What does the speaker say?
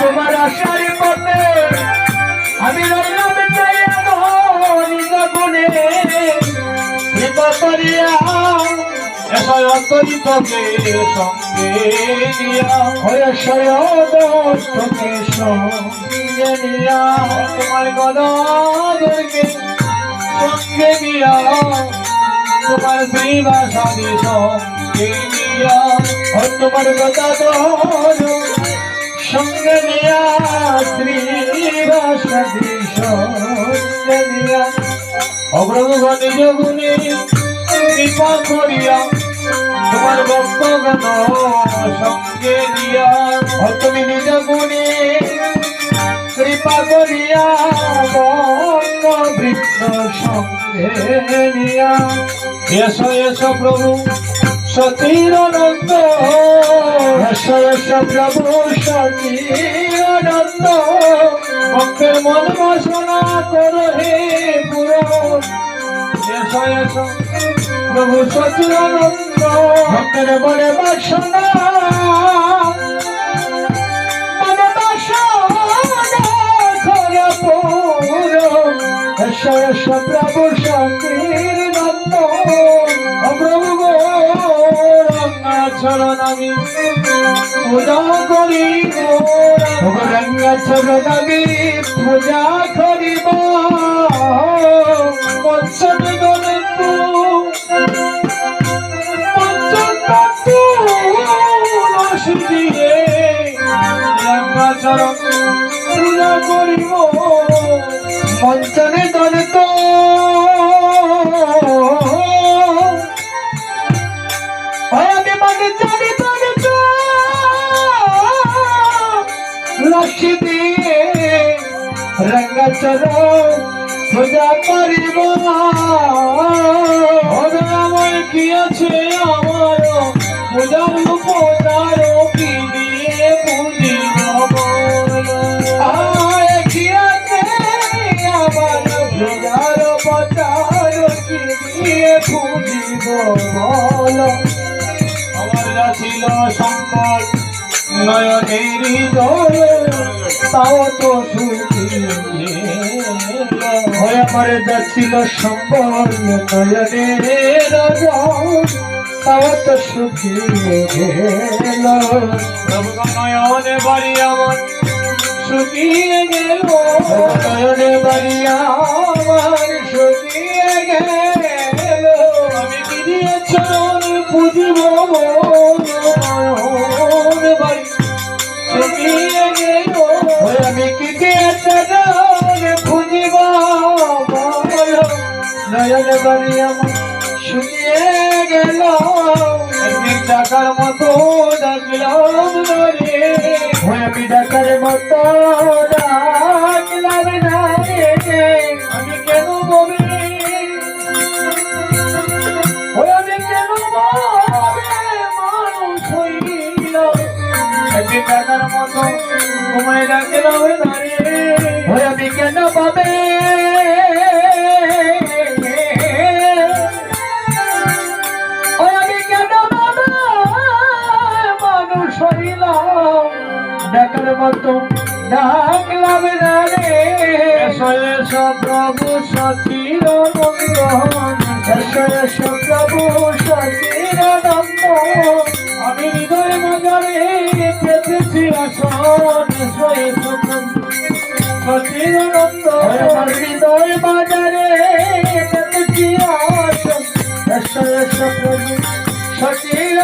তোমার আশার পথে আমি রইলাম যাইয়া গুণে কৃপা করিয়া এসো অন্তরিতকে সঙ্গে নিয়া হয়ে সয়দকে সঙ্গে নিয়া তোমার গদাধরকে সঙ্গে নিয়া, তোমার শ্রীবাসাদি সঙ্গে নিয়া। তোমার কথা তোর সঙ্গে নিয়া শ্রীবাসী সঙ্গে নিয়া অগ্রগণ কৃপা করিয়া তোমার ভক্তগণ সঙ্গে নিয়া তুমি নিজ কৃপা করিয়া বৃত্ত সঙ্গে নিয়া। এসো এসো প্রভু। সতীরানন্দ। প্রভু সতীরানন্দ। ভক্তের মন বাসনা করো হে পুরন প্রভু সতীরানন্দ। ভক্তের মনে বাসনা। চরণ আমি পূজা করি গো গঙ্গা চরণাবি পূজা করিব পূজা করিব। দলিত আমি রঙ্গচরণ পূজা করিব আমার কি আছে আমার পূজার উপচার কি দিয়ে? আয় কি আছে আমার পূজার পচার কি দিয়ে পুজিব বলো আমার ছিল সম্পদ নয়নেরই জলে তাও তো সুখী হয়ে আমার যাচ্ছিল সম্বল নয়নের তাও তো সুখী গেল। নয়নে বাড়ি আমার শুকিয়ে গেল। নয়নে বাড়ি আমার বাড়ি আমার শুকিয়ে গেল। একদিন মতো ডাকলাম ধরে আমি ডাকার মতো ডাকলাম আমি কেন বলি একদিন টাকার মতো ঘুমায় ডাকলাম ধরে মতো ডাকলাম না রে। প্রভু সচির এসো প্রভু সচির নন্দ আমি হৃদয় মজারে পেতেছি আসন সচির নন্দ হৃদয় বাজারে পেতেছি আসন প্রভু সচির